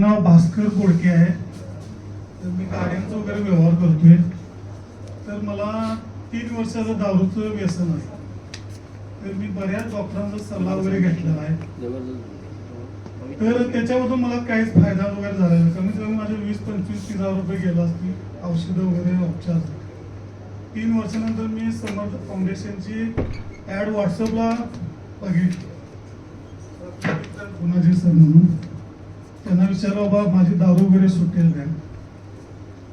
नाव भास्कर कोडके आहे. तर मी गाड्यांचा वगैरे व्यवहार करतोय. तर मला तीन वर्षाचं दारूचं व्यसन आहे. तर मी बऱ्याच डॉक्टरांचा सल्ला वगैरे घेतलेला आहे. तर त्याच्यामधून मला काहीच फायदा वगैरे झाला नाही. कमीत कमी माझे वीस पंचवीस तीस हजार रुपये गेला असतील. औषधं वगैरे उपचार. तीन वर्षानंतर मी समर्थ फाउंडेशनची ॲड व्हॉट्सअपला बघितली. गुणाजी सर म्हणून. त्यांना विचारलं बाबा माझी दारू वगैरे सुटेल काय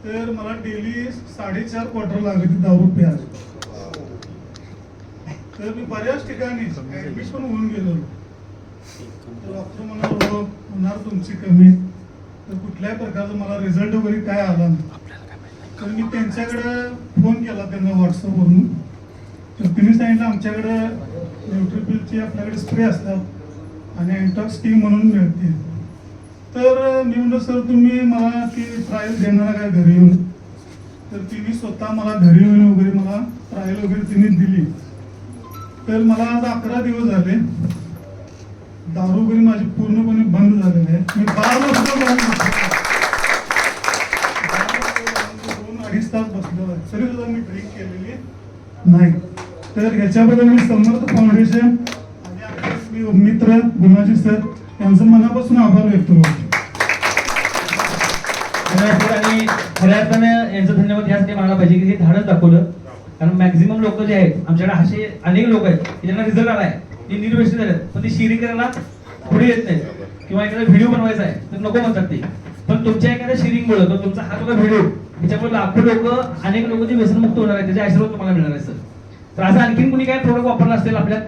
तर मला डेली साडेचार क्वार्टर लागते दारू प्याज तर मी बऱ्याच ठिकाणी ऍडमिट पण होऊन गेलो तर डॉक्टर म्हणाल होणार तुमची कमी. तर कुठल्याही प्रकारचा मला रिझल्ट वगैरे काय आला नाही. तर मी त्यांच्याकडे फोन केला त्यांना व्हॉट्सअपवरून तर त्यांनी सांगितलं आमच्याकडे न्यूट्रिपिलची आपल्याकडे स्प्रे असतात आणि अँटॉक्स टी म्हणून मिळते. तर मी म्हणलं सर तुम्ही मला ती ट्रायल देणार काय घरी येऊन? तर तिने स्वतः मला घरी येऊन वगैरे मला ट्रायल वगैरे तिने दिली. तर मला आज अकरा दिवस झाले. दारू वगैरे माझी पूर्णपणे बंद झालेली आहे. मी बारा वर्ष दोन अडीच तास बसलेलो आहे. तरी सुद्धा मी ड्रिंक केलेली नाही. तर ह्याच्याबद्दल मी समर्थ फाउंडेशन आणि आपले मी मित्र गुणाजी सर त्यांचं मनापासून आभार व्यक्त करतो. आणि खऱ्या यांचं धन्यवाद यासाठी मानायला पाहिजे की हे धाडस दाखवलं. कारण मॅक्झिमम लोक जे आहेत आमच्याकडे असे अनेक लोक आहेत की ज्यांना रिझल्ट आहे ते निर्व्यस्त झालेत. पण ते शेअरिंग करायला पुढे येत नाहीत. किंवा एखादा व्हिडिओ बनवायचा आहे तर नको म्हणतात ते. पण तुमच्या एखाद्या शेअरिंगमुळे किंवा तुमचा हा जो व्हिडिओ त्याच्यामुळे लाखो लोक अनेक लोक जे व्यसनमुक्त होणार आहेत त्याचे आशीर्वाद तुम्हाला मिळणार आहे सर. तर असं आणखीन कुणी काय प्रोडक्ट वापरला असेल आपल्या